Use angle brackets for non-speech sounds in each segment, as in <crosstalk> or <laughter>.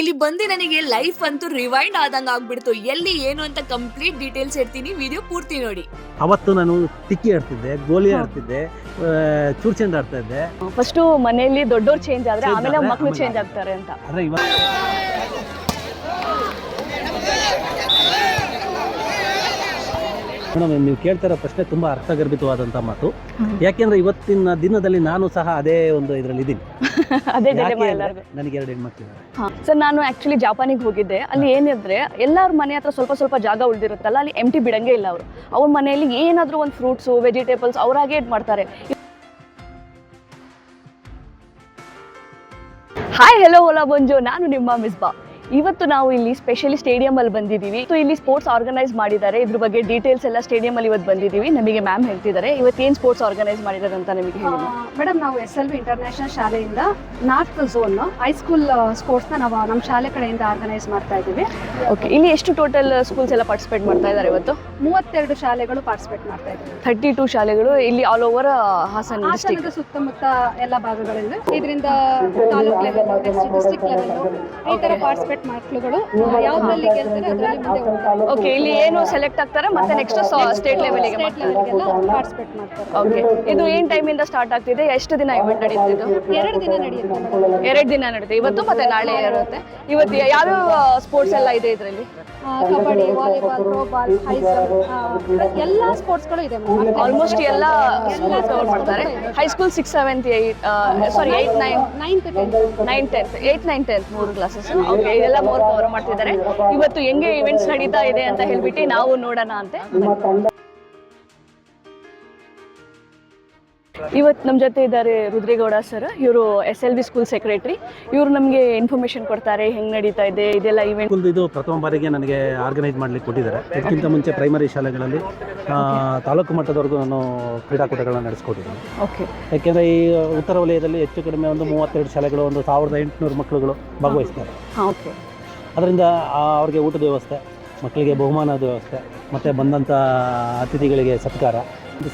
ಇಲ್ಲಿ ಬಂದು ನನಗೆ ಲೈಫ್ ಅಂತೂ ರಿವೈಂಡ್ ಆದಂಗ ಆಗ್ಬಿಡ್ತು. ಎಲ್ಲಿ ಏನು ಅಂತ ಕಂಪ್ಲೀಟ್ ಡೀಟೇಲ್ಸ್ ಇರ್ತೀನಿ ವಿಡಿಯೋ ಪೂರ್ತಿ ನೋಡಿ. ಅವತ್ತು ನಾನು ತಿಕ್ಕಿ ಆಡ್ತಿದ್ದೆ ಗೋಲಿ ಆಡ್ತಿದ್ದೆ ಚೂರ್ ಚೆಂಡ ಆಡ್ತಾ ಇದ್ದೆ. ಫಸ್ಟ್ ಮನೆಯಲ್ಲಿ ದೊಡ್ಡೋರ್ ಚೇಂಜ್ ಆದ್ರೆ ಆಮೇಲೆ ಮಕ್ಕಳು ಚೇಂಜ್ ಆಗ್ತಾರೆ ಅಂತ. ಅಂದ್ರೆ ಇವತ್ತು ಮೇಡಮ್ ನೀವು ಕೇಳ್ತಾ ಇರೋ ಪ್ರಶ್ನೆ ತುಂಬಾ ಅರ್ಥಗರ್ಭಿತವಾದಂಥ ಮಾತು. ಯಾಕೆಂದ್ರೆ ಇವತ್ತಿನ ದಿನದಲ್ಲಿ ನಾನು ಸಹ ಅದೇ ಒಂದು ಇದರಲ್ಲಿ ಇದ್ದೀನಿ. <laughs> ಅದೇ ಎಲ್ಲರಿಗೂ. ನನಗೆ ಎರಡು ಹೆಣ್ಮಕ್ಳಿದ್ದಾರೆ ಸರ್ ನಾನು ಆಕ್ಚುಲಿ ಜಾಪಾನಿಗೆ ಹೋಗಿದ್ದೆ. ಅಲ್ಲಿ ಏನಿದ್ರೆ ಎಲ್ಲರ ಮನೆ ಹತ್ರ ಸ್ವಲ್ಪ ಸ್ವಲ್ಪ ಜಾಗ ಉಳಿದಿರುತ್ತಲ್ಲ ಅಲ್ಲಿ ಎಂಟಿ ಬಿಡಂಗೆ ಇಲ್ಲ ಅವರು. ಅವ್ರ ಮನೆಯಲ್ಲಿ ಏನಾದರೂ ಒಂದು ಫ್ರೂಟ್ಸ್ ವೆಜಿಟೇಬಲ್ಸ್ ಅವರಾಗೆ ಇದು ಮಾಡ್ತಾರೆ. ಹಾಯ್ ಹೆಲೋ ಓಲಾ ಬಂಜು ನಾನು ನಿಮ್ಮ ಮಿಸ್ಬಾ ಇವತ್ತು ನಾವು ಇಲ್ಲಿ ಸ್ಪೆಷಲಿ ಸ್ಟೇಡಿಯಂ ಅಲ್ಲಿ ಬಂದಿದ್ದೀವಿ. ಸೊ ಇಲ್ಲಿ ಸ್ಪೋರ್ಟ್ಸ್ ಆರ್ಗನೈಸ್ ಮಾಡಿದ್ದಾರೆ. ಇದ್ರ ಬಗ್ಗೆ ಡೀಟೇಲ್ಸ್ ಎಲ್ಲ ಸ್ಟೇಡಿಯಂ ಅಲ್ಲಿ ಇವತ್ತು ಬಂದಿದ್ದೀವಿ. ನಮಗೆ ಮ್ಯಾಮ್ ಹೇಳ್ತಿದ್ದಾರೆ. ಇವತ್ತು ಏನು ಸ್ಪೋರ್ಟ್ಸ್ ಆರ್ಗನೈಸ್ ಮಾಡಿದ್ದಾರೆ ಅಂತ ನಮಗೆ ಹೇಳಿ. ಮೇಡಮ್ ನಾವು ಎಸ್ ಎಲ್ ವಿ ಇಂಟರ್ನ್ಯಾಷನಲ್ ಶಾಲೆಯಿಂದ ನಾರ್ತ್ ಝೋನ್ ಹೈಸ್ಕೂಲ್ ಸ್ಪೋರ್ಟ್ಸ್ನ ನಾವು ನಮ್ಮ ಶಾಲೆ ಕಡೆಯಿಂದ ಆರ್ಗನೈಸ್ ಮಾಡ್ತಾ ಇದ್ದೀವಿ. ಓಕೆ ಇಲ್ಲಿ ಎಷ್ಟು ಟೋಟಲ್ ಸ್ಕೂಲ್ಸ್ ಎಲ್ಲ ಪಾರ್ಟಿಸಿಪೇಟ್ ಮಾಡ್ತಾ ಇದ್ದಾರೆ ಇವತ್ತು? ಮೂವತ್ತೆರಡು ಶಾಲೆಗಳು ಪಾರ್ಟಿಸಿಪೇಟ್ ಮಾಡ್ತಾ ಇದ್ದಾರೆ ಥರ್ಟಿ ಟೂ ಶಾಲೆಗಳು ಇಲ್ಲಿ ಆಲ್ ಓವರ್ ಹಾಸನ ಹಾಸನದ ಸುತ್ತಮುತ್ತ ಎಲ್ಲ ಭಾಗಗಳಲ್ಲಿ ಇದರಿಂದ ತಾಲೂಕು ಲೆವೆಲ್ ಡಿಸ್ಟ್ರಿಕ್ಟ್ ಲೆವೆಲ್ ಈ ತರ ಪಾರ್ಟಿಸಿಪೇಟ್ ಮಕ್ಕಳುಗಳು ಯಾವ್ದ್ರಲ್ಲಿ ಗೆಲ್ತಾರೆ ಅದರಲ್ಲಿ ಮುಂದೆ ಹೋಗ್ತಾರೆ. ಓಕೆ ಇಲ್ಲಿ ಏನು ಸೆಲೆಕ್ಟ್ ಆಗ್ತಾರೆ ಮತ್ತೆ ನೆಕ್ಸ್ಟ್ ಸ್ಟೇಟ್ ಲೆವೆಲ್ಗೆ ಸ್ಟೇಟ್ ಲೆವೆಲ್ಗೆಲ್ಲ ಪಾರ್ಟಿಸಿಪೇಟ್ ಮಾಡ್ತಾರೆ. ಓಕೆ ಇದು ಏನು ಟೈಮಿಂದ ಸ್ಟಾರ್ಟ್ ಆಗ್ತಿದೆ? ಎಷ್ಟು ದಿನ ಇವೆಂಟ್ ಇದು? ಎರಡು ದಿನ ನಡೆಯುತ್ತೆ ಎರಡು ದಿನ ನಡೆಯುತ್ತೆ ಇವತ್ತು ಮತ್ತೆ ನಾಳೆ ಇರುತ್ತೆ. ಇವತ್ತು ಯಾವ್ಯಾವ ಸ್ಪೋರ್ಟ್ಸ್ ಎಲ್ಲ ಇದೆ ಇದರಲ್ಲಿ? Kabaddi volleyball throwball high jump ಎಲ್ಲ ಸ್ಪೋರ್ಟ್ಸ್ಗಳು ಇದೆ ಆಲ್ಮೋಸ್ಟ್ ಎಲ್ಲ ಸ್ಪೋರ್ಟ್ಸ್ ಕವರ್ ಮಾಡ್ತಾರೆ. High school six seventh eight sorry eight nine ninth tenth nine tenth eight nine tenth ಮೂರು ಕ್ಲಾಸಸ್ ಓಕೆ ಇದೆಲ್ಲ ಮೋರ್ ಕವರ್ ಮಾಡ್ತಿದ್ದಾರೆ. ಇವತ್ತು ಹೆಂಗೆ ಇವೆಂಟ್ಸ್ ನಡೀತಾ ಇದೆ ಅಂತ ಹೇಳ್ಬಿಟ್ಟು ನಾವು ನೋಡೋಣ ಅಂತೆ. ಇವತ್ತು ನಮ್ಮ ಜೊತೆ ಇದ್ದಾರೆ ರುದ್ರೇಗೌಡ ಸರ್ ಇವರು S L V school secretary ಇವರು ನಮಗೆ ಇನ್ಫಾರ್ಮೇಶನ್ ಕೊಡ್ತಾರೆ ಹೆಂಗೆ ನಡೀತಾ ಇದೆ ಇದೆಲ್ಲ ಇವೆಂಟ್ ಇದು ಪ್ರಥಮ ಬಾರಿಗೆ ನನಗೆ ಆರ್ಗನೈಸ್ ಮಾಡಲಿಕ್ಕೆ ಕೊಟ್ಟಿದ್ದಾರೆ. ಅದಕ್ಕಿಂತ ಮುಂಚೆ ಪ್ರೈಮರಿ ಶಾಲೆಗಳಲ್ಲಿ ತಾಲೂಕು ಮಟ್ಟದವರೆಗೂ ನಾನು ಕ್ರೀಡಾಕೂಟಗಳನ್ನ ನಡೆಸ್ಕೊಟ್ಟಿದ್ದೀನಿ. ಓಕೆ ಯಾಕೆಂದರೆ ಈ ಉತ್ತರ ವಲಯದಲ್ಲಿ ಹೆಚ್ಚು ಕಡಿಮೆ ಒಂದು ಮೂವತ್ತೆರಡು ಶಾಲೆಗಳು ಒಂದು ಸಾವಿರದ ಎಂಟುನೂರು ಮಕ್ಕಳುಗಳು ಭಾಗವಹಿಸ್ತಾರೆ. ಓಕೆ ಅದರಿಂದ ಅವ್ರಿಗೆ ಊಟದ ವ್ಯವಸ್ಥೆ ಮಕ್ಕಳಿಗೆ ಬಹುಮಾನದ ವ್ಯವಸ್ಥೆ ಮತ್ತು ಬಂದಂಥ ಅತಿಥಿಗಳಿಗೆ ಸತ್ಕಾರ.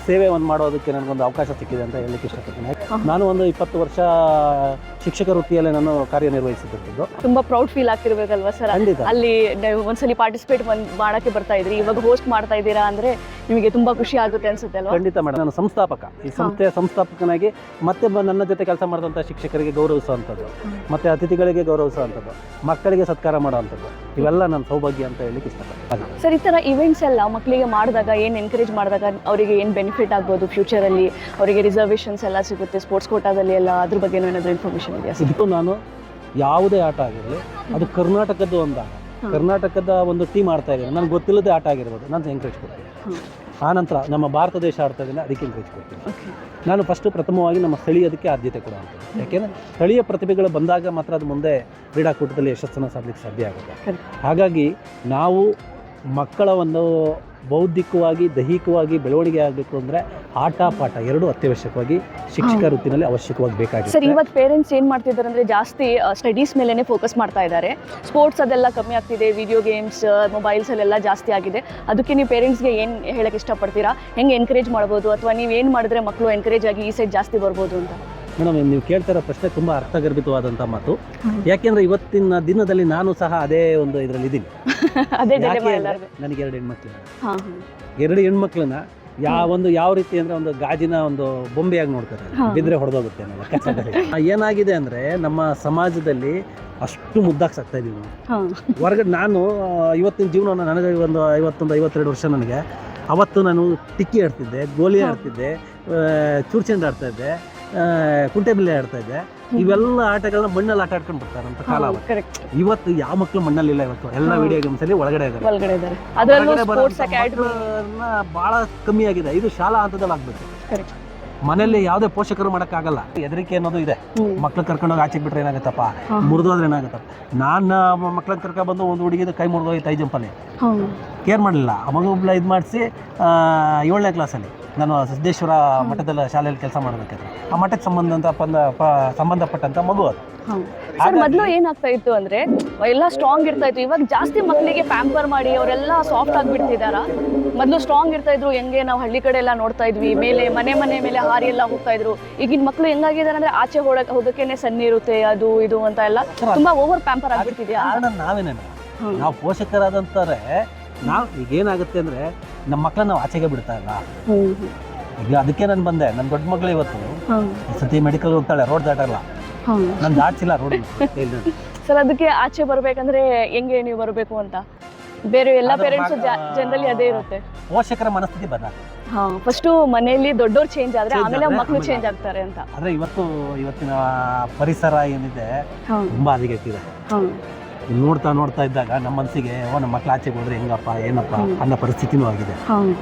ಸೇವೆ ಒಂದು ಮಾಡೋದಕ್ಕೆ ನನಗೊಂದು ಅವಕಾಶ ಸಿಕ್ಕಿದೆ ಅಂತ ಹೇಳಲಿಕ್ಕೆ ಇಷ್ಟಪಡ್ತೀನಿ. ನಾನು ಒಂದು ಇಪ್ಪತ್ತು ವರ್ಷ ಶಿಕ್ಷಕ ವೃತ್ತಿಯಲ್ಲೇ ನಾನು ಕಾರ್ಯನಿರ್ವಹಿಸುತ್ತಿದ್ದು ತುಂಬಾ ಪ್ರೌಡ್ ಫೀಲ್ ಆಗ್ತಿರ್ಬೇಕಲ್ವಾ ಸರ್ ಖಂಡಿತ. ಅಲ್ಲಿ ನೀವು ಒಂದ್ಸಲಿ ಪಾರ್ಟಿಸಿಪೇಟ್ ಮಾಡಕ್ಕೆ ಬರ್ತಾ ಇದ್ರಿ ಇವಾಗ ಹೋಸ್ಟ್ ಮಾಡ್ತಾ ಇದ್ದೀರಾ ಅಂದ್ರೆ ನಿಮಗೆ ತುಂಬಾ ಖುಷಿ ಆಗುತ್ತೆ ಅನ್ಸುತ್ತೆ ಅಲ್ವಾ? ಖಂಡಿತ ಮೇಡಮ್ ನಾನು ಸಂಸ್ಥಾಪಕ. ಈ ಸಂಸ್ಥೆಯ ಸಂಸ್ಥಾಪಕನಾಗಿ ಮತ್ತೆ ನನ್ನ ಜೊತೆ ಕೆಲಸ ಮಾಡಿದಂಥ ಶಿಕ್ಷಕರಿಗೆ ಗೌರವಿಸುವಂಥದ್ದು ಮತ್ತೆ ಅತಿಥಿಗಳಿಗೆ ಗೌರವಿಸುವಂಥದ್ದು ಮಕ್ಕಳಿಗೆ ಸತ್ಕಾರ ಮಾಡುವಂಥದ್ದು. ಇವೆಲ್ಲ ನನ್ನ ಸೌಭಾಗ್ಯ ಅಂತ ಹೇಳಲಿಕ್ಕೆ ಇಷ್ಟಪಡ್ತೀನಿ. ಸರ್ ಈ ತರ ಇವೆಂಟ್ಸ್ ಎಲ್ಲ ಮಕ್ಕಳಿಗೆ ಮಾಡಿದಾಗ ಏನು ಎನ್ಕರೇಜ್ ಮಾಡಿದಾಗ ಅವರಿಗೆ ಏನು ಬೆನಿಫಿಟ್ ಆಗ್ಬೋದು ಫ್ಯೂಚರಲ್ಲಿ ಅವರಿಗೆ ರಿಸರ್ವೇಷನ್ಸ್ ಎಲ್ಲ ಸಿಗುತ್ತೆ ಸ್ಪೋರ್ಟ್ಸ್ ಕೋಟಾದಲ್ಲಿ ಎಲ್ಲ ಅದ್ರ ಬಗ್ಗೆ ಏನಾದರೂ ಇನ್ಫಾರ್ಮೇಷನ್ ಇದೆಯಾ ಇದು ನಾನು ಯಾವುದೇ ಆಟ ಆಗಿರಲಿ ಅದು ಕರ್ನಾಟಕದ್ದು ಒಂದು ಆಟ. ಕರ್ನಾಟಕದ ಒಂದು ಟೀಮ್ ಆಡ್ತಾ ಇದ್ದೀನಿ. ನನಗೆ ಗೊತ್ತಿಲ್ಲದೆ ಆಟ ಆಗಿರ್ಬೋದು. ನಾನು ಎನ್ಕರೇಜ್ ಕೊಡ್ತೀನಿ. ಆನಂತರ ನಮ್ಮ ಭಾರತ ದೇಶ ಆಡ್ತಾ ಅದಕ್ಕೆ ಎಂಕರೇಜ್ ಕೊಡ್ತೀನಿ. ನಾನು ಫಸ್ಟು ಪ್ರಥಮವಾಗಿ ನಮ್ಮ ಸ್ಥಳೀಯದಕ್ಕೆ ಆದ್ಯತೆ ಕೊಡುವಂಥದ್ದು ಯಾಕೆಂದರೆ ಸ್ಥಳೀಯ ಪ್ರತಿಭೆಗಳು ಬಂದಾಗ ಮಾತ್ರ ಅದು ಮುಂದೆ ಕ್ರೀಡಾಕೂಟದಲ್ಲಿ ಯಶಸ್ಸನ್ನು ಸಾಧಲಿಕ್ಕೆ ಸಾಧ್ಯ ಆಗುತ್ತೆ. ಹಾಗಾಗಿ ನಾವು ಮಕ್ಕಳ ಒಂದು ಬೌದ್ಧಿಕವಾಗಿ ದೈಹಿಕವಾಗಿ ಬೆಳವಣಿಗೆ ಆಗಬೇಕು ಅಂದರೆ ಆಟ ಪಾಠ ಎರಡೂ ಅತ್ಯವಶ್ಯಕವಾಗಿ ಶಿಕ್ಷಕ. ವೃತ್ತಿನಲ್ಲಿ ಅವಶ್ಯಕವಾಗಿ ಸರ್ ಇವತ್ತು ಪೇರೆಂಟ್ಸ್ ಏನು ಮಾಡ್ತಿದ್ದಾರೆ ಅಂದರೆ ಜಾಸ್ತಿ ಸ್ಟಡೀಸ್ ಮೇಲೇ ಫೋಕಸ್ ಮಾಡ್ತಾ ಇದ್ದಾರೆ. ಸ್ಪೋರ್ಟ್ಸ್ ಅದೆಲ್ಲ ಕಮ್ಮಿ ಆಗ್ತಿದೆ ವಿಡಿಯೋ ಗೇಮ್ಸ್ ಮೊಬೈಲ್ಸಲ್ಲೆಲ್ಲ ಜಾಸ್ತಿ ಆಗಿದೆ. ಅದಕ್ಕೆ ನೀವು ಪೇರೆಂಟ್ಸ್ಗೆ ಏನು ಹೇಳಕ್ಕೆ ಇಷ್ಟಪಡ್ತೀರಾ? ಹೆಂಗೆ ಎನ್ಕರೇಜ್ ಮಾಡ್ಬೋದು? ಅಥವಾ ನೀವು ಏನು ಮಾಡಿದ್ರೆ ಮಕ್ಕಳು ಎನ್ಕರೇಜ್ ಆಗಿ ಈ ಸೈಡ್ ಜಾಸ್ತಿ ಬರ್ಬೋದು ಅಂತ? ಮೇಡಮ್ ನೀವು ಕೇಳ್ತಾ ಇರೋ ಪ್ರಶ್ನೆ ತುಂಬಾ ಅರ್ಥಗರ್ಭಿತವಾದಂಥ ಮಾತು. ಯಾಕೆಂದ್ರೆ ಇವತ್ತಿನ ದಿನದಲ್ಲಿ ನಾನು ಸಹ ಅದೇ ಒಂದು ಇದರಲ್ಲಿ ಇದ್ದೀನಿ. <laughs> ನನಗೆ ಎರಡು ಹೆಣ್ಮಕ್ಳು. ಎರಡು ಹೆಣ್ಮಕ್ಳನ್ನ ಯಾವ ಒಂದು ಯಾವ ರೀತಿ ಅಂದ್ರೆ ಒಂದು ಗಾಜಿನ ಒಂದು ಬೊಂಬೆಯಾಗಿ ನೋಡ್ತಾರೆ. ಬಿದ್ರೆ ಹೊಡೆದೋಗುತ್ತೆ <laughs> ಏನಾಗಿದೆ ಅಂದ್ರೆ ನಮ್ಮ ಸಮಾಜದಲ್ಲಿ ಅಷ್ಟು ಮುದ್ದಾಗ್ಸಾಕ್ತಾ ಇದೀವಿ ನಾವು. ಹೊರಗಡೆ ನಾನು ಇವತ್ತಿನ ಜೀವನ ನನಗೆ ಒಂದು ಐವತ್ತೊಂದು ಐವತ್ತೆರಡು ವರ್ಷ ನನಗೆ. ಅವತ್ತು ನಾನು ಟಿಕ್ಕಿ ಆಡ್ತಿದ್ದೆ ಗೋಲಿ. ಆಡ್ತಿದ್ದೆ ಚೂರ್ಚೆಂಡ್ ಆಡ್ತಾ ಇದ್ದೆ. ಕುಂಟೆಬಿಲ್ಲೆ ಆಡ್ತಾ ಇದ್ದೆ. ಇವೆಲ್ಲ ಆಟಗಳನ್ನ ಮಣ್ಣಲ್ಲಿ ಆಟ ಆಡ್ಕೊಂಡು ಬರ್ತಾರೆ ಅಂತ ಕಾಲ ಇವತ್ತು ಯಾವ ಮಕ್ಕಳು ಮಣ್ಣಲ್ಲಿ ಇಲ್ಲ ಇವತ್ತು? ಎಲ್ಲ ವಿಡಿಯೋ ಗೇಮ್ಸ್ ಅಲ್ಲಿ ಒಳಗಡೆ ಬಹಳ ಕಮ್ಮಿ ಆಗಿದೆ. ಇದು ಶಾಲಾ ಹಂತದಲ್ಲಿ ಆಗ್ಬೇಕು ಮನೆಯಲ್ಲಿ ಯಾವುದೇ ಪೋಷಕರು ಮಾಡೋಕ್ಕಾಗಲ್ಲ. ಹೆದರಿಕೆ ಅನ್ನೋದು ಇದೆ. ಮಕ್ಳು ಕರ್ಕೊಂಡೋಗಿ ಆಚೆಗೆ ಬಿಟ್ರೆ ಏನಾಗುತ್ತಪ್ಪ. ಮುರಿದೋದ್ರೆ ಏನಾಗುತ್ತಪ್ಪ? ನಾನು ಮಕ್ಳನ್ನ ಕರ್ಕೊಂಡು ಬಂದು ಒಂದು ಹುಡುಗಿದ ಕೈ ಮುರಿದೋಗಿ ತೈ ಜಂಪಲ್ಲಿ. ಕೇರ್ ಮಾಡಲಿಲ್ಲ. ಆ ಮಗು ಒಬ್ಳ ಇದು ಮಾಡಿಸಿ ಏಳನೇ ಕ್ಲಾಸಲ್ಲಿ ನಾನು ಸಿದ್ದೇಶ್ವರ ಮಠದಲ್ಲಿ ಶಾಲೆಯಲ್ಲಿ ಕೆಲಸ ಮಾಡಬೇಕಾದ್ರೆ ಆ ಮಠಕ್ಕೆ ಸಂಬಂಧ ಸಂಬಂಧಪಟ್ಟಂತ ಮಗು ಅದು. ಸರ್ ಮೊದಲು ಏನಾಗ್ತಾ ಇತ್ತು ಅಂದ್ರೆ ಎಲ್ಲ ಸ್ಟ್ರಾಂಗ್ ಇರ್ತಾ ಇತ್ತು. ಇವಾಗ ಜಾಸ್ತಿ ಮಕ್ಕಳಿಗೆ ಪ್ಯಾಂಪರ್ ಮಾಡಿ ಅವರೆಲ್ಲ ಸಾಫ್ಟ್ ಆಗಿಬಿಡ್ತಿದಾರ ಮೊದಲು ಸ್ಟ್ರಾಂಗ್ ಇರ್ತಾ ಇದ್ರು ಹೆಂಗೆ ನಾವು ಹಳ್ಳಿ ಕಡೆ ಎಲ್ಲ ನೋಡ್ತಾ ಇದ್ವಿ. ಮೇಲೆ ಮನೆ ಮನೆ ಮೇಲೆ ಹಾರಿ ಎಲ್ಲ ಹೋಗ್ತಾ ಇದ್ರು. ಈಗಿನ ಮಕ್ಕಳು ಹೆಂಗಾಗಿದ್ದಾರೆ ಅಂದ್ರೆ ಆಚೆ ಹೋಗಕ್ಕೆ ಹೋಗಕ್ಕೇನೆ ಸಣ್ಣ ಇರುತ್ತೆ ಅದು ಇದು ಅಂತ ಎಲ್ಲ. ತುಂಬಾ ಓವರ್ ಪ್ಯಾಂಪರ್ ಆಗ್ಬಿಡ್ತಿದ್ಯಾ? ನಾವೇನೇ ನಾವು ಪೋಷಕರಾದಂತಾರೆ ನಾವು ಈಗ ಏನಾಗುತ್ತೆ ಅಂದ್ರೆ ನಮ್ಮ ಮಕ್ಕಳನ್ನ ನಾವು ಆಚೆಗೆ ಬಿಡ್ತಾ ಇಲ್ಲ ಈಗ ಅದಕ್ಕೆ ನಾನು ಬಂದೆ. ನನ್ನ ದೊಡ್ಡ ಮಗಳು ಇವತ್ತು. ಈ ಸತಿ ಮೆಡಿಕಲ್ ಹೋಗ್ತಾಳೆ ರೋಡ್ ದಾಟಲ್ಲ. ನಾನು ದಾಟ್ಸಿಲ್ಲ ರೋಡ್ ಸರ್ ಅದಕ್ಕೆ ಆಚೆ ಬರಬೇಕಂದ್ರೆ ಹೆಂಗೆ ನೀವು ಬರಬೇಕು ಅಂತ? ಬೇರೆ ಎಲ್ಲ ಪೇರೆಂಟ್ಸ್ ಜನರಲಿ ಅದೇ ಇರುತ್ತೆ. ಪೋಷಕರ ಮನಸ್ಥಿತಿ ಬಂದ ಫಸ್ಟು ಮನೆಯಲ್ಲಿ ದೊಡ್ಡೋರ್ ಚೇಂಜ್ ಆದ್ರೆ ಆಮೇಲೆ ಮಕ್ಕಳು ಚೇಂಜ್ ಆಗ್ತಾರೆ ಅಂತ. ಆದ್ರೆ ಇವತ್ತು ಇವತ್ತಿನ ಪರಿಸರ ಏನಿದೆ ತುಂಬಾ ಹದಗೆಟ್ಟಿದೆ. ನೋಡ್ತಾ ನೋಡ್ತಾ ಇದ್ದಾಗ ನಮ್ಮ ಮನಸ್ಸಿಗೆ ಓ ನಮ್ಮ ಮಕ್ಳು ಆಚೆಗೆ ಹೋದ್ರೆ ಹೆಂಗಪ್ಪ ಏನಪ್ಪ? ಅನ್ನೋ ಪರಿಸ್ಥಿತಿನೂ ಆಗಿದೆ.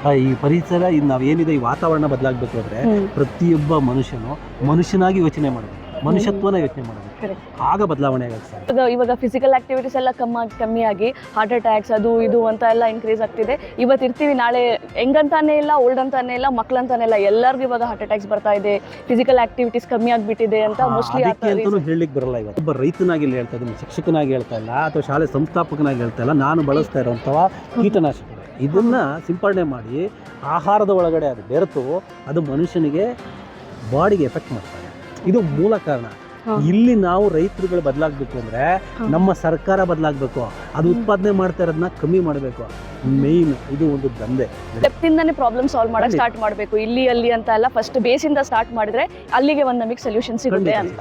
ಆ, ಈ ಪರಿಸರ ಇದು ನಾವು ಏನಿದೆ ಈ ವಾತಾವರಣ ಬದಲಾಗಬೇಕು ಅಂದ್ರೆ ಪ್ರತಿಯೊಬ್ಬ ಮನುಷ್ಯನು ಮನುಷ್ಯನಾಗಿ ಯೋಚನೆ ಮಾಡಬೇಕು. ಮನುಷ್ಯತ್ವನ ಯೋಚನೆ ಮಾಡಬೇಕು. ಆಗ ಬದಲಾವಣೆ ಆಗುತ್ತೆ ಇವಾಗ ಇವಾಗ ಫಿಸಿಕಲ್ ಆಕ್ಟಿವಿಟೀಸ್ ಎಲ್ಲ ಕಮ್ಮಿ ಕಮ್ಮಿ ಆಗಿ ಹಾರ್ಟ್ ಅಟ್ಯಾಕ್ಸ್ ಅದು ಇದು ಅಂತ ಎಲ್ಲ ಇನ್ಕ್ರೀಸ್ ಆಗ್ತಿದೆ. ಇವತ್ತು ಇರ್ತೀವಿ ನಾಳೆ ಹೆಂಗಂತಾನೆ ಇಲ್ಲ ಓಲ್ಡ್ ಅಂತಾನೆ ಇಲ್ಲ ಮಕ್ಳಂತಾನೆ ಇಲ್ಲ ಎಲ್ಲರಿಗೂ ಇವಾಗ ಹಾರ್ಟ್ ಅಟ್ಯಾಕ್ಸ್ ಬರ್ತಾ ಇದೆ. ಫಿಸಿಕಲ್ ಆಕ್ಟಿವಿಟೀಸ್ ಕಮ್ಮಿ ಆಗಿಬಿಟ್ಟಿದೆ ಅಂತ ಮೋಸ್ಟ್ಲಿ ಅಂತಾನು ಹೇಳಲಿಕ್ಕೆ ಬರಲ್ಲ ಇವತ್ತು. ಒಬ್ಬ ರೈತನಾಗಿ ಇಲ್ಲಿ ಹೇಳ್ತಾ ಇದ್ದೀನಿ ಶಿಕ್ಷಕನಾಗಿ ಹೇಳ್ತಾ ಇಲ್ಲ ಅಥವಾ ಶಾಲೆ ಸಂಸ್ಥಾಪಕನಾಗಿ ಹೇಳ್ತಾ ಇಲ್ಲ ನಾನು ಬಳಸ್ತಾ ಇರುವಂತಹ ಕೀಟನಾಶಕ. ಇದನ್ನ ಸಿಂಪಡಣೆ ಮಾಡಿ ಆಹಾರದ ಒಳಗಡೆ ಅದು ಬೆರೆತು ಅದು ಮನುಷ್ಯನಿಗೆ ಬಾಡಿಗೆ ಎಫೆಕ್ಟ್ ಮಾಡ್ತಾರೆ ಇದು ಮೂಲ ಕಾರಣ. ಇಲ್ಲಿ ನಾವು ರೈತರುಗಳು ಬದಲಾಗಬೇಕು ಅಂದ್ರೆ ನಮ್ಮ ಸರ್ಕಾರ ಬದಲಾಗಬೇಕು. ಅದು ಉತ್ಪಾದನೆ ಮಾಡ್ತಾ ಇರೋದನ್ನ ಕಮ್ಮಿ ಮಾಡಬೇಕು. ಮೇನ್ ಇದು ಒಂದು ದಂಧೆ. ಇಂದಾನೆ ಪ್ರಾಬ್ಲಮ್ ಸಾಲ್ವ್ ಮಾಡಕ್ ಸ್ಟಾರ್ಟ್ ಮಾಡಬೇಕು. ಇಲ್ಲಿ ಅಲ್ಲಿ ಅಂತ ಅಲ್ಲ ಫಸ್ಟ್ ಬೇಸಿಂದ ಸ್ಟಾರ್ಟ್ ಮಾಡಿದ್ರೆ ಅಲ್ಲಿಗೆ ಒಂದು ನಮಗೆ ಸೊಲ್ಯೂಷನ್ ಸಿಗುತ್ತೆ ಅಂತ.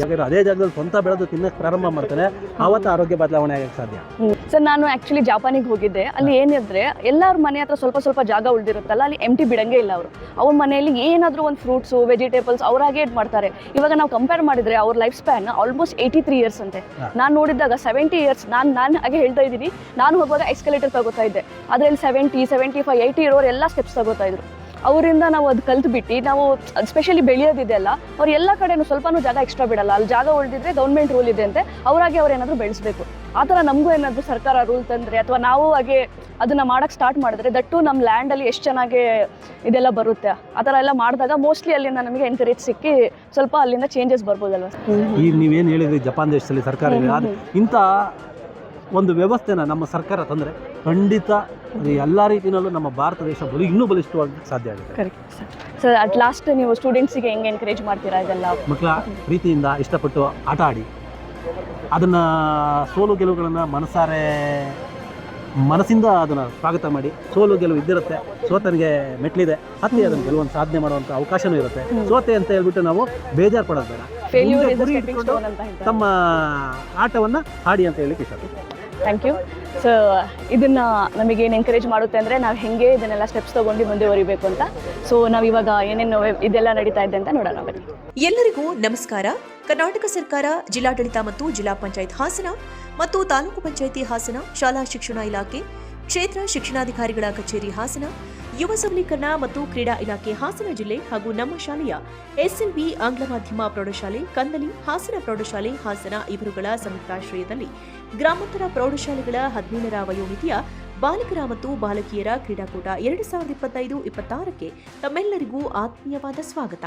ಯಾಕಂದ್ರೆ ಅದೇ ಜಾಗದಲ್ಲಿ ಸ್ವಂತ ಬೆಳೆದು ತಿನ್ನಕ್ಕೆ ಪ್ರಾರಂಭ ಮಾಡ್ತಾರೆ ಆವತ್ತು ಆರೋಗ್ಯ ಬದಲಾವಣೆ ಆಗಕ್ಕೆ ಸಾಧ್ಯ. ಸರ್ ನಾನು ಆಕ್ಚುಲಿ ಜಾಪಾನಿಗೆ ಹೋಗಿದ್ದೆ. ಅಲ್ಲಿ ಏನಿದ್ರೆ ಎಲ್ಲರ ಮನೆ ಹತ್ರ ಸ್ವಲ್ಪ ಸ್ವಲ್ಪ ಜಾಗ ಉಳಿದಿರುತ್ತಲ್ಲ ಅಲ್ಲಿ ಎಂಟಿ ಬಿಡಂಗೆ ಇಲ್ಲ ಅವರು. ಅವ್ರ ಮನೆಯಲ್ಲಿ ಏನಾದರೂ ಒಂದು ಫ್ರೂಟ್ಸು ವೆಜಿಟೇಬಲ್ಸ್ ಅವರಾಗೆ ಇದು ಮಾಡ್ತಾರೆ. ಇವಾಗ ನಾವು ಕಂಪೇರ್ ಮಾಡಿದ್ರೆ ಅವ್ರ life span almost eighty three years ಅಂತೆ ನಾನು ನೋಡಿದಾಗ ಸೆವೆಂಟಿ ಇಯರ್ಸ್ ನಾನು ನಾನು ಹಾಗೆ ಹೇಳ್ತಾ ಇದ್ದೀನಿ. ನಾನು ಹೋಗುವಾಗ ಎಕ್ಸ್ಕಲೇಟರ್ ತಗೋತಾ ಇದ್ದೆ. ಅದರಲ್ಲಿ ಸೆವೆಂಟಿ ಸೆವೆಂಟಿ ಫೈವ್ ಏಯ್ಟಿ ಇರೋರು ಎಲ್ಲ ಸ್ಟೆಪ್ಸ್ ತಗೋತಾ ಇದ್ರು. ಅವರಿಂದ ನಾವು ಅದು ಕಲ್ತ್ಬಿಟ್ಟು ನಾವು ಸ್ಪೆಷಲಿ ಬೆಳೆಯೋದಿದೆಯಲ್ಲ ಅವ್ರು ಎಲ್ಲ ಕಡೆನೂ ಸ್ವಲ್ಪನೂ ಜಾಗ ಎಕ್ಸ್ಟ್ರಾ ಬಿಡಲ್ಲ. ಅಲ್ಲಿ ಜಾಗ ಉಳಿದಿದ್ರೆ ಗೌರ್ಮೆಂಟ್ ರೂಲ್ ಇದೆ ಅಂತೆ ಅವರಾಗಿ ಅವ್ರು ಏನಾದರೂ ಬೆಳೆಸಬೇಕು. ಆ ಥರ ನಮಗೂ ಏನಾದರೂ ಸರ್ಕಾರ ರೂಲ್ ತಂದರೆ ಅಥವಾ ನಾವು ಹಾಗೆ ಅದನ್ನ ಮಾಡೋಕ್ಕೆ ಸ್ಟಾರ್ಟ್ ಮಾಡಿದ್ರೆ ದಟ್ಟು ನಮ್ಮ ಲ್ಯಾಂಡಲ್ಲಿ ಎಷ್ಟು ಚೆನ್ನಾಗಿ ಇದೆಲ್ಲ ಬರುತ್ತೆ. ಆ ಥರ ಎಲ್ಲ ಮಾಡಿದಾಗ ಮೋಸ್ಟ್ಲಿ ಅಲ್ಲಿಂದ ನಮಗೆ ಎನ್ಕರೇಜ್ ಸಿಕ್ಕಿ ಸ್ವಲ್ಪ ಅಲ್ಲಿಂದ ಚೇಂಜಸ್ ಬರ್ಬೋದಲ್ವ? ಈಗ ನೀವೇನು ಹೇಳಿದ್ರಿ ಜಪಾನ್ ದೇಶದಲ್ಲಿ ಸರ್ಕಾರ. ಇಂಥ ಒಂದು ವ್ಯವಸ್ಥೆನ ನಮ್ಮ ಸರ್ಕಾರ ತಂದರೆ ಖಂಡಿತ ಎಲ್ಲ ರೀತಿಯಲ್ಲೂ ನಮ್ಮ ಭಾರತ ದೇಶ ಬಲಿ ಇನ್ನೂ ಬಲಿಷ್ಠವಾಗಿ ಸಾಧ್ಯ ಆಗುತ್ತೆ. Correct sir sir at last ನೀವು ಸ್ಟೂಡೆಂಟ್ಸಿಗೆ ಹೆಂಗೆ ಎನ್ಕರೇಜ್ ಮಾಡ್ತೀರಾ ಇದೆಲ್ಲ? ಮಕ್ಕಳ ಪ್ರೀತಿಯಿಂದ ಇಷ್ಟಪಟ್ಟು ಆಟ ಆಡಿ. ಅದನ್ನು ಸೋಲು ಗೆಲುವುಗಳನ್ನು ಮನಸಾರೆ ಮನಸ್ಸಿಂದ ಅದನ್ನು ಸ್ವಾಗತ ಮಾಡಿ. ಸೋಲು ಗೆಲುವು ಇದ್ದಿರುತ್ತೆ ಸೋತನಿಗೆ ಮೆಟ್ಲಿದೆ. ಹತ್ತಿ ಅದನ್ನು ಗೆಲುವನ್ನು ಸಾಧನೆ ಮಾಡುವಂಥ ಅವಕಾಶನೂ ಇರುತ್ತೆ. ಸೋತೆ ಅಂತ ಹೇಳ್ಬಿಟ್ಟು ನಾವು ಬೇಜಾರು ಪಡೋದು ಬೇಡ. ತಮ್ಮ ಆಟವನ್ನು ಹಾಡಿ ಅಂತ ಹೇಳಿ ಇಷ್ಟಪಡ್ತೀನಿ. ಥ್ಯಾಂಕ್ ಯು ಸೊ ಇದನ್ನ ನಮಗೇನು ಎನ್ಕರೇಜ್ ಮಾಡುತ್ತೆ ಅಂದರೆ ನಾವು ಹೆಂಗೆ ಇದನ್ನೆಲ್ಲ ಸ್ಟೆಪ್ಸ್ ತೊಗೊಂಡು ಮುಂದುವರಿಬೇಕು ಅಂತ. ಸೊ ನಾವು ಇವಾಗ ಏನೇನು ಇದೆಲ್ಲ ನಡೀತಾ ಇದೆ ಅಂತ ನೋಡೋಣ ಬನ್ನಿ. ಎಲ್ಲರಿಗೂ ನಮಸ್ಕಾರ. ಕರ್ನಾಟಕ ಸರ್ಕಾರ, ಜಿಲ್ಲಾಡಳಿತ ಮತ್ತು ಜಿಲ್ಲಾ ಪಂಚಾಯತ್ ಹಾಸನ ಮತ್ತು ತಾಲೂಕು ಪಂಚಾಯಿತಿ ಹಾಸನ, ಶಾಲಾ ಶಿಕ್ಷಣ ಇಲಾಖೆ, ಕ್ಷೇತ್ರ ಶಿಕ್ಷಣಾಧಿಕಾರಿಗಳ ಕಚೇರಿ ಹಾಸನ, ಯುವ ಸಬಲೀಕರಣ ಮತ್ತು ಕ್ರೀಡಾ ಇಲಾಖೆ ಹಾಸನ ಜಿಲ್ಲೆ ಹಾಗೂ ನಮ್ಮ ಶಾಲೆಯ ಎಸ್ಎಲ್ವಿ ಆಂಗ್ಲ ಮಾಧ್ಯಮ ಪ್ರೌಢಶಾಲೆ, ಕಂದಲಿ ಹಾಸನ ಪ್ರೌಢಶಾಲೆ ಹಾಸನ ಇವರುಗಳ ಸಂಯುಕ್ತಾಶ್ರಯದಲ್ಲಿ ಗ್ರಾಮಾಂತರ ಪ್ರೌಢಶಾಲೆಗಳ ಹದಿನೇಳರ ವಯೋಮಿತಿಯ ಬಾಲಕರ ಮತ್ತು ಬಾಲಕಿಯರ ಕ್ರೀಡಾಕೂಟ ಎರಡು ಸಾವಿರದ ಇಪ್ಪತ್ತೈದು ಇಪ್ಪತ್ತಾರಕ್ಕೆ ತಮ್ಮೆಲ್ಲರಿಗೂ ಆತ್ಮೀಯವಾದ ಸ್ವಾಗತ.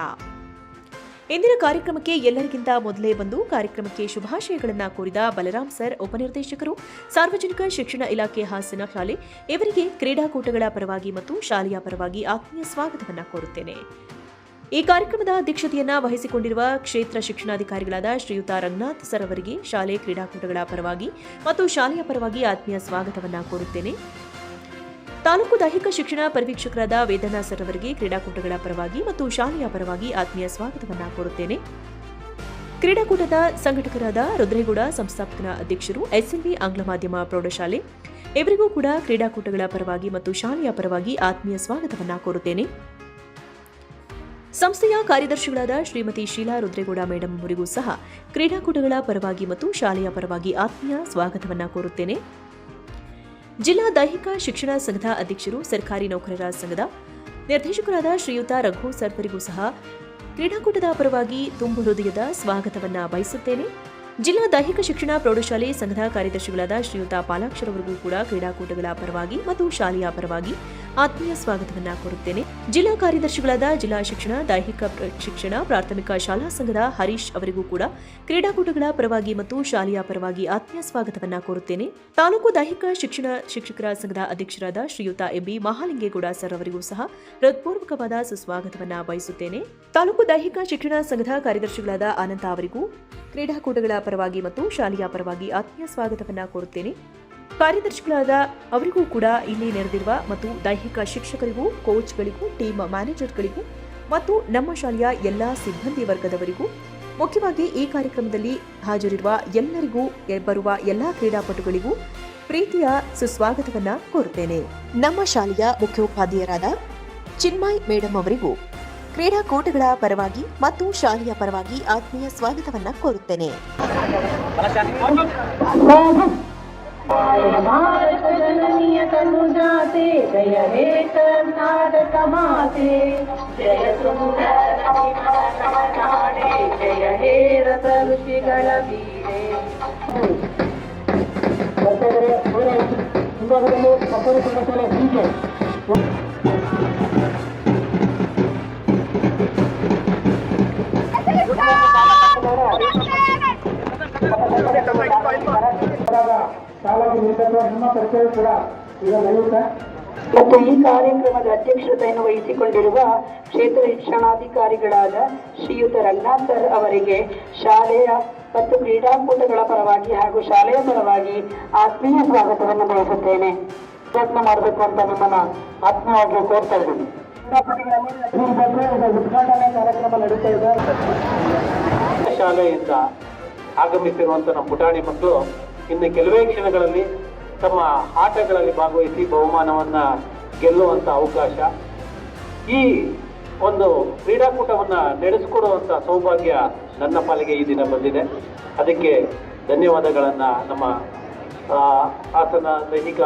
ಇಂದಿನ ಕಾರ್ಯಕ್ರಮಕ್ಕೆ ಎಲ್ಲರಿಗಿಂತ ಮೊದಲೇ ಬಂದು ಕಾರ್ಯಕ್ರಮಕ್ಕೆ ಶುಭಾಶಯಗಳನ್ನು ಕೋರಿದ ಬಲರಾಮ್ ಸರ್, ಉಪನಿರ್ದೇಶಕರು, ಸಾರ್ವಜನಿಕ ಶಿಕ್ಷಣ ಇಲಾಖೆ ಹಾಸನ ಶಾಲೆ, ಇವರಿಗೆ ಕ್ರೀಡಾಕೂಟಗಳ ಪರವಾಗಿ ಮತ್ತು ಶಾಲೆಯ ಪರವಾಗಿ ಆತ್ಮೀಯ ಸ್ವಾಗತವನ್ನು ಕೋರುತ್ತೇನೆ. ಈ ಕಾರ್ಯಕ್ರಮದ ಅಧ್ಯಕ್ಷತೆಯನ್ನ ವಹಿಸಿಕೊಂಡಿರುವ ಕ್ಷೇತ್ರ ಶಿಕ್ಷಣಾಧಿಕಾರಿಗಳಾದ ಶ್ರೀಯುತ ರಂಗನಾಥ್ ಸರ್ ಅವರಿಗೆ ಶಾಲೆ ಕ್ರೀಡಾಕೂಟಗಳ ಪರವಾಗಿ ಮತ್ತು ಶಾಲೆಯ ಪರವಾಗಿ ಆತ್ಮೀಯ ಸ್ವಾಗತವನ್ನು ಕೋರುತ್ತೇನೆ. ತಾಲೂಕು ದೈಹಿಕ ಶಿಕ್ಷಣ ಪರಿವೀಕ್ಷಕರಾದ ವೇದನಾ ಸರ್ ಅವರಿಗೆ ಕ್ರೀಡಾಕೂಟಗಳ ಪರವಾಗಿ ಮತ್ತು ಶಾಲೆಯ ಪರವಾಗಿ ಆತ್ಮೀಯ ಸ್ವಾಗತವನ್ನು ಕೋರುತ್ತೇನೆ. ಕ್ರೀಡಾಕೂಟದ ಸಂಘಟಕರಾದ ರುದ್ರೇಗೌಡ ಸಂಸ್ಥಾಪಕನ ಅಧ್ಯಕ್ಷರು ಎಸ್ಎಲ್ವಿ ಆಂಗ್ಲ ಮಾಧ್ಯಮ ಪ್ರೌಢಶಾಲೆ ಇವರಿಗೂ ಕೂಡ ಕ್ರೀಡಾಕೂಟಗಳ ಪರವಾಗಿ ಮತ್ತು ಶಾಲೆಯ ಪರವಾಗಿ ಆತ್ಮೀಯ ಸ್ವಾಗತವನ್ನು ಕೋರುತ್ತೇನೆ. ಸಂಸ್ಥೆಯ ಕಾರ್ಯದರ್ಶಿಗಳಾದ ಶ್ರೀಮತಿ ಶೀಲಾ ರುದ್ರೇಗೌಡ ಮೇಡಂ ಅವರಿಗೂ ಸಹ ಕ್ರೀಡಾಕೂಟಗಳ ಪರವಾಗಿ ಮತ್ತು ಶಾಲೆಯ ಪರವಾಗಿ ಆತ್ಮೀಯ ಸ್ವಾಗತವನ್ನು ಕೋರುತ್ತೇನೆ. ಜಿಲ್ಲಾ ದೈಹಿಕ ಶಿಕ್ಷಣ ಸಂಘದ ಅಧ್ಯಕ್ಷರು, ಸರ್ಕಾರಿ ನೌಕರರ ಸಂಘದ ನಿರ್ದೇಶಕರಾದ ಶ್ರೀಯುತ ರಘು ಸರ್ಪರಿಗೂ ಸಹ ಕ್ರೀಡಾಕೂಟದ ಪರವಾಗಿ ತುಂಬು ಹೃದಯದ ಸ್ವಾಗತವನ್ನ ಬಯಸುತ್ತೇನೆ. ಜಿಲ್ಲಾ ದೈಹಿಕ ಶಿಕ್ಷಣ ಪ್ರೌಢಶಾಲೆ ಸಂಘದ ಕಾರ್ಯದರ್ಶಿಗಳಾದ ಶ್ರೀಯುತ ಪಾಲಾಕ್ಷರವರಿಗೂ ಕೂಡ ಕ್ರೀಡಾಕೂಟಗಳ ಪರವಾಗಿ ಮತ್ತು ಶಾಲೆಯ ಪರವಾಗಿ ಆತ್ಮೀಯ ಸ್ವಾಗತವನ್ನ ಕೋರುತ್ತೇನೆ. ಜಿಲ್ಲಾ ಕಾರ್ಯದರ್ಶಿಗಳಾದ ಜಿಲ್ಲಾ ಶಿಕ್ಷಣ, ದೈಹಿಕ ಶಿಕ್ಷಣ, ಪ್ರಾಥಮಿಕ ಶಾಲಾ ಸಂಘದ ಹರೀಶ್ ಅವರಿಗೂ ಕೂಡ ಕ್ರೀಡಾಕೂಟಗಳ ಪರವಾಗಿ ಮತ್ತು ಶಾಲೆಯ ಪರವಾಗಿ ಆತ್ಮೀಯ ಸ್ವಾಗತವನ್ನ ಕೋರುತ್ತೇನೆ. ತಾಲೂಕು ದೈಹಿಕ ಶಿಕ್ಷಣ ಶಿಕ್ಷಕರ ಸಂಘದ ಅಧ್ಯಕ್ಷರಾದ ಶ್ರೀಯುತ ಎಂಬಿ ಮಹಾಲಿಂಗೇಗೌಡ ಸರ್ ಅವರಿಗೂ ಸಹ ಹೃತ್ಪೂರ್ವಕವಾದ ಸುಸ್ವಾಗತವನ್ನ ಬಯಸುತ್ತೇನೆ ತಾಲೂಕು ದೈಹಿಕ ಶಿಕ್ಷಣ ಸಂಘದ ಕಾರ್ಯದರ್ಶಿಗಳಾದ ಅನಂತ ಅವರಿಗೂ ಕ್ರೀಡಾಕೂಟಗಳ ಪರವಾಗಿ ಮತ್ತು ಶಾಲೆಯ ಪರವಾಗಿ ಆತ್ಮೀಯ ಸ್ವಾಗತವನ್ನ ಕೋರುತ್ತೇನೆ. ಕಾರ್ಯದರ್ಶಿಗಳಾದ ಅವರಿಗೂ ಕೂಡ ಇಲ್ಲಿ ನೆರೆದಿರುವ ಮತ್ತು ದೈಹಿಕ ಶಿಕ್ಷಕರಿಗೂ ಕೋಚ್ಗಳಿಗೂ ಟೀಮ್ ಮ್ಯಾನೇಜರ್ಗಳಿಗೂ ಮತ್ತು ನಮ್ಮ ಶಾಲೆಯ ಎಲ್ಲ ಸಿಬ್ಬಂದಿ ವರ್ಗದವರಿಗೂ ಮುಖ್ಯವಾಗಿ ಈ ಕಾರ್ಯಕ್ರಮದಲ್ಲಿ ಹಾಜರಿರುವ ಎಲ್ಲರಿಗೂ ಬರುವ ಎಲ್ಲ ಕ್ರೀಡಾಪಟುಗಳಿಗೂ ಪ್ರೀತಿಯ ಸುಸ್ವಾಗತವನ್ನ ಕೋರುತ್ತೇನೆ. ನಮ್ಮ ಶಾಲೆಯ ಮುಖ್ಯೋಪಾಧ್ಯಾಯರಾದ ಚಿನ್ಮಯ್ ಮೇಡಮ್ ಅವರಿಗೂ ಕ್ರೀಡಾಕೂಟಗಳ ಪರವಾಗಿ ಮತ್ತು ಶಾಲೆಯ ಪರವಾಗಿ ಆತ್ಮೀಯ ಸ್ವಾಗತವನ್ನ ಕೋರುತ್ತೇನೆ. जननीय तनुजाते जय हे कर्नाटक माते जय सुन्दर नाडे जय हे रथ ಋಷಿಗಳ ವೀರೆ ಮತ್ತು ಈ ಕಾರ್ಯಕ್ರಮದ ಅಧ್ಯಕ್ಷತೆಯನ್ನು ವಹಿಸಿಕೊಂಡಿರುವ ಕ್ಷೇತ್ರ ಶಿಕ್ಷಣಾಧಿಕಾರಿಗಳಾದ ಶ್ರೀಯುತ ರಂಗನಾಥ್ ಸರ್ ಅವರಿಗೆ ಶಾಲೆಯ ಮತ್ತು ಕ್ರೀಡಾಕೂಟಗಳ ಪರವಾಗಿ ಹಾಗೂ ಶಾಲೆಯ ಪರವಾಗಿ ಆತ್ಮೀಯ ಸ್ವಾಗತವನ್ನು ಬಯಸುತ್ತೇನೆ ಪ್ರಯತ್ನ ಮಾಡಬೇಕು ಅಂತ ನಿಮ್ಮನ್ನ ಆತ್ಮೀಯವಾಗಿ ಕೋರ್ತಾ ಇದ್ದೀನಿ. ಉದ್ಘಾಟನೆ ಕಾರ್ಯಕ್ರಮ ನಡೀತಾ ಇದೆ ಶಾಲೆಯಿಂದ ಆಗಮಿಸಿರುವಂತಹ ನಮ್ಮ ಪುಟಾಣಿ ಮಕ್ಕಳು ಇನ್ನು ಕೆಲವೇ ಕ್ಷಣಗಳಲ್ಲಿ ತಮ್ಮ ಆಟಗಳಲ್ಲಿ ಭಾಗವಹಿಸಿ ಬಹುಮಾನವನ್ನ ಗೆಲ್ಲುವಂತ ಅವಕಾಶ. ಈ ಒಂದು ಕ್ರೀಡಾಕೂಟವನ್ನು ನಡೆಸಿಕೊಡುವಂತ ಸೌಭಾಗ್ಯ ನನ್ನ ಪಾಲಿಗೆ ಈ ದಿನ ಬಂದಿದೆ. ಅದಕ್ಕೆ ಧನ್ಯವಾದಗಳನ್ನು ನಮ್ಮ ಹಾಸನ ದೈಹಿಕ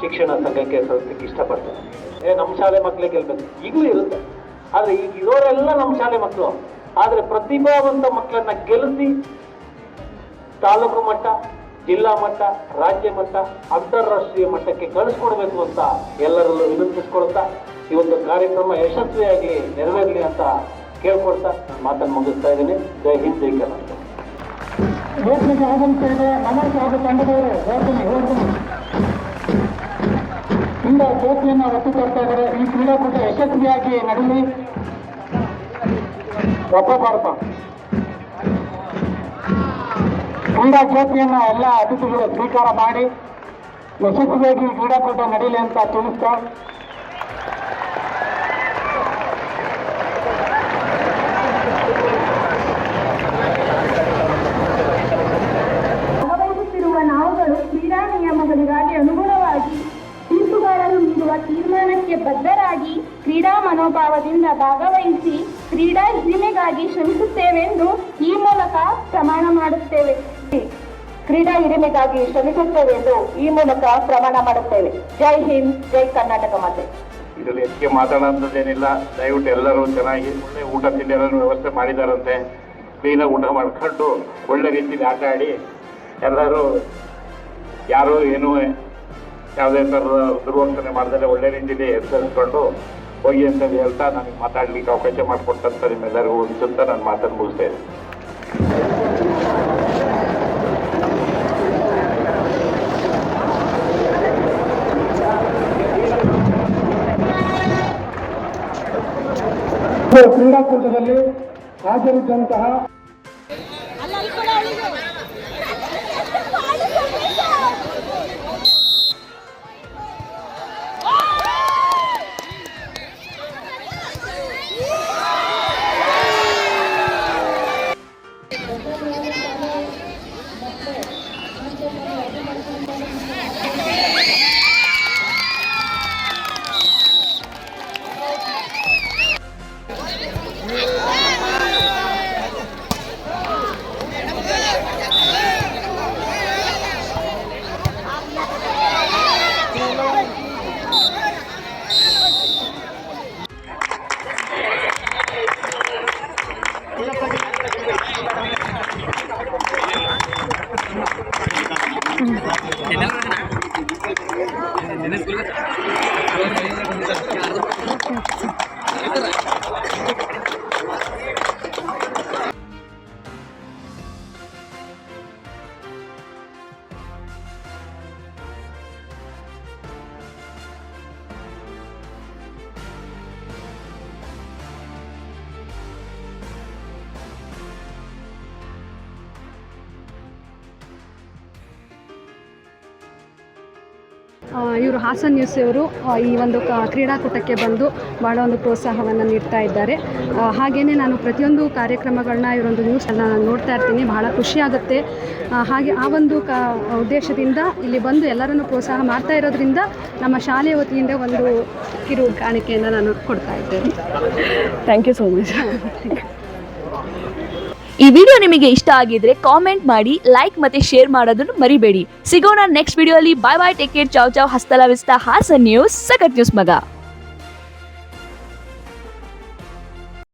ಶಿಕ್ಷಣ ಸಂಘಕ್ಕೆ ಸಲ್ಲಿಸಲಿಕ್ಕೆ ಇಷ್ಟಪಡ್ತೇನೆ. ಏ ನಮ್ಮ ಶಾಲೆ ಮಕ್ಕಳೇ ಗೆಲ್ಬೇಕು. ಈಗಲೂ ಇರುತ್ತೆ. ಆದರೆ ಈಗ ಇರೋರೆಲ್ಲ ನಮ್ಮ ಶಾಲೆ ಮಕ್ಕಳು ಆದರೆ ಪ್ರತಿಭಾವಂತ ಮಕ್ಕಳನ್ನ ಗೆಲ್ಲಿಸಿ ತಾಲೂಕು ಮಟ್ಟ ಜಿಲ್ಲಾ ಮಟ್ಟ, ರಾಜ್ಯ ಮಟ್ಟ, ಅಂತಾರಾಷ್ಟ್ರೀಯ ಮಟ್ಟಕ್ಕೆ ಕಳಿಸ್ಕೊಡ್ಬೇಕು ಅಂತ ಎಲ್ಲರಲ್ಲೂ ವಿನಂತಿಸ್ಕೊಳ್ತಾ ಈ ಒಂದು ಕಾರ್ಯಕ್ರಮ ಯಶಸ್ವಿಯಾಗಿ ನೆರವೇರಲಿ ಅಂತ ಕೇಳ್ಕೊಳ್ತಾ ನಾನು ಮಾತನ್ನು ಮುಗಿಸ್ತಾ ಇದ್ದೀನಿ. ಜೈ ಹಿಂದ್, ಜೈ ಕರ್ನಾಟಕ. ವೇದಿಕೆಗೆ ಆಗಮಿಸಿದ ನಮಸ್ ಹಾಗೂ ತಂಡದವರು ಹೇಳ್ತೀನಿ ಹೇಳ್ತೀನಿ ಇಂದ ಜ್ಯೋತಿಯನ್ನು ಒತ್ತು ಕೊಡ್ತಾ ಇದ್ದಾರೆ. ಈ ಕ್ರೀಡಾಕೂಟ ಯಶಸ್ವಿಯಾಗಿ ನಡೆಯಲಿ ಒಬ್ಬ ಭಾರತ. ಕ್ರೀಡಾ ಜ್ಯೋತಿಯನ್ನು ಎಲ್ಲ ಅತಿಥಿಗಳು ಸ್ವೀಕಾರ ಮಾಡಿ ಯಶಸ್ವಿಯಾಗಿ ಕ್ರೀಡಾಕೂಟ ನಡೀಲಿ ಅಂತ ತಿಳಿಸ್ತಾ ಭಾಗವಹಿಸುತ್ತಿರುವ ನಾವುಗಳು ಕ್ರೀಡಾ ನಿಯಮಗಳಿಗಾಗಿ ಅನುಗುಣವಾಗಿ ತೀರ್ಪುಗಾರರು ನೀಡುವ ತೀರ್ಮಾನಕ್ಕೆ ಬದ್ಧರಾಗಿ ಕ್ರೀಡಾ ಮನೋಭಾವದಿಂದ ಭಾಗವಹಿಸಿ ಕ್ರೀಡಾ ಹಿರಿಮೆಗಾಗಿ ಶ್ರಮಿಸುತ್ತೇವೆಂದು ಈ ಮೂಲಕ ಪ್ರಮಾಣ ಮಾಡುತ್ತೇವೆ. ಕ್ರೀಡಾ ಹಿರಿಮೆಗಾಗಿ ಶ್ರಮಿಸುತ್ತೇವೆ ಎಂದು ಈ ಮೂಲಕ ಪ್ರಮಾಣ ಮಾಡುತ್ತೇವೆ. ಜೈ ಹಿಂದ್, ಜೈ ಕರ್ನಾಟಕ ಮಾತೆ. ಇದರಲ್ಲಿ ಹೆಚ್ಚಿಗೆ ಮಾತಾಡೋದೇನಿಲ್ಲ ದಯವಿಟ್ಟು ಎಲ್ಲರೂ ಚೆನ್ನಾಗಿ ಒಳ್ಳೆ ಊಟ ತಿಂಡಿ ಎಲ್ಲರೂ ವ್ಯವಸ್ಥೆ ಮಾಡಿದಾರಂತೆ. ಕ್ಲೀನಾಗಿ ಊಟ ಮಾಡ್ಕೊಂಡು ಒಳ್ಳೆ ರೀತಿಯಲ್ಲಿ ಆಟ ಆಡಿ ಎಲ್ಲರೂ ಯಾರು ಏನೂ ಯಾವುದೇ ಥರದ ದುರ್ವರ್ತನೆ ಮಾಡಿದರೆ ಒಳ್ಳೆ ರೀತಿಯಲ್ಲಿ ಎಚ್ಚರಿಸ್ಕೊಂಡು ಹೋಗಿ ಅಂತ ಹೇಳ್ತಾ ನನಗೆ ಮಾತಾಡ್ಲಿಕ್ಕೆ ಅವಕಾಶ ಮಾಡಿಕೊಟ್ಟಂತ ನಿಮ್ಮೆಲ್ಲರಿಗೂ ಅನಿಸುತ್ತಾ ನಾನು ಮಾತನ್ನು ಮುಗಿಸ್ತೇನೆ. ಕ್ರೀಡಾಕೂಟದಲ್ಲಿ ಹಾಜರಿದ್ದಂತಹ ಇವರು ಹಾಸನ್ ನ್ಯೂಸ್ ಇವರು ಈ ಒಂದು ಕ್ರೀಡಾಕೂಟಕ್ಕೆ ಬಂದು ಭಾಳ ಒಂದು ಪ್ರೋತ್ಸಾಹವನ್ನು ನೀಡ್ತಾ ಇದ್ದಾರೆ. ಹಾಗೆಯೇ ನಾನು ಪ್ರತಿಯೊಂದು ಕಾರ್ಯಕ್ರಮಗಳನ್ನ ಇವರೊಂದು ನ್ಯೂಸನ್ನು ನಾನು ನೋಡ್ತಾ ಇರ್ತೀನಿ. ಬಹಳ ಖುಷಿಯಾಗುತ್ತೆ ಹಾಗೆ ಆ ಒಂದು ಕ ಉದ್ದೇಶದಿಂದ ಇಲ್ಲಿ ಬಂದು ಎಲ್ಲರನ್ನು ಪ್ರೋತ್ಸಾಹ ಮಾಡ್ತಾ ಇರೋದ್ರಿಂದ ನಮ್ಮ ಶಾಲೆಯ ವತಿಯಿಂದ ಒಂದು ಕಿರು ಕಾಣಿಕೆಯನ್ನು ನಾನು ಕೊಡ್ತಾ ಇದ್ದೇನೆ. ಥ್ಯಾಂಕ್ ಯು ಸೋ ಮಚ್ ಈ ವಿಡಿಯೋ ನಿಮಗೆ ಇಷ್ಟ ಆಗಿದ್ರೆ ಕಾಮೆಂಟ್ ಮಾಡಿ ಲೈಕ್ ಮತ್ತೆ ಶೇರ್ ಮಾಡೋದನ್ನು ಮರಿಬೇಡಿ. ಸಿಗೋಣ ನೆಕ್ಸ್ಟ್ ವಿಡಿಯೋ ಅಲ್ಲಿ. Bye bye take care ciao ciao, hasta la vista, Hassan news ಸಕಟ್ news ಮಗ.